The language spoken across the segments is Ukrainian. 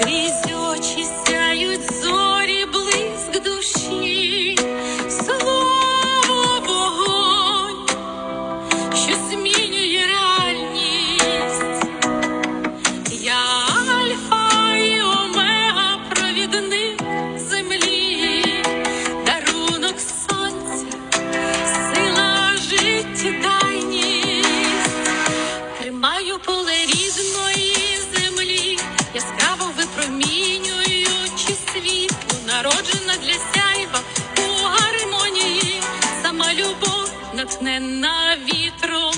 крізь очі сяють блиск душі, слово вогонь, що змінює народжена для сяйва у гармонії, сама любов натхнена вітром.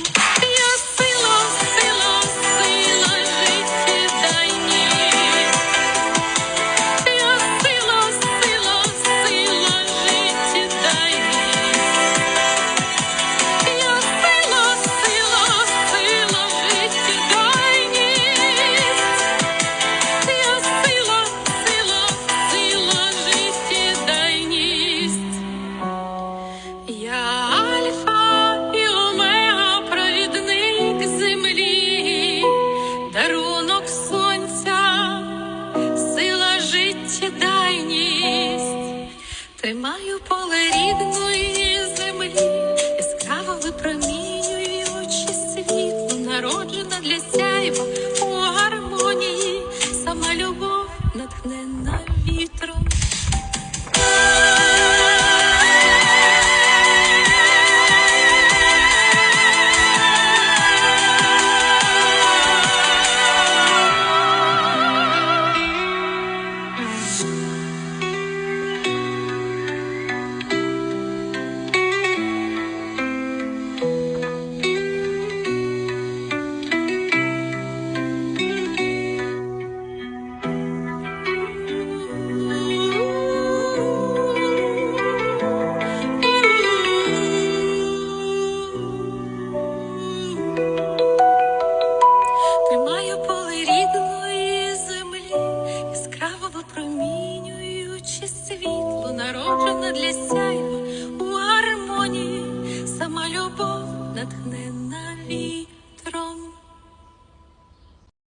Тримаю поле рідної землі, яскраво випромінюючи світло, народжена для сяйва у гармонії, сама любов натхненна вітром. Тримаю для сяйва у гармонії, сама любов натхненна вітром.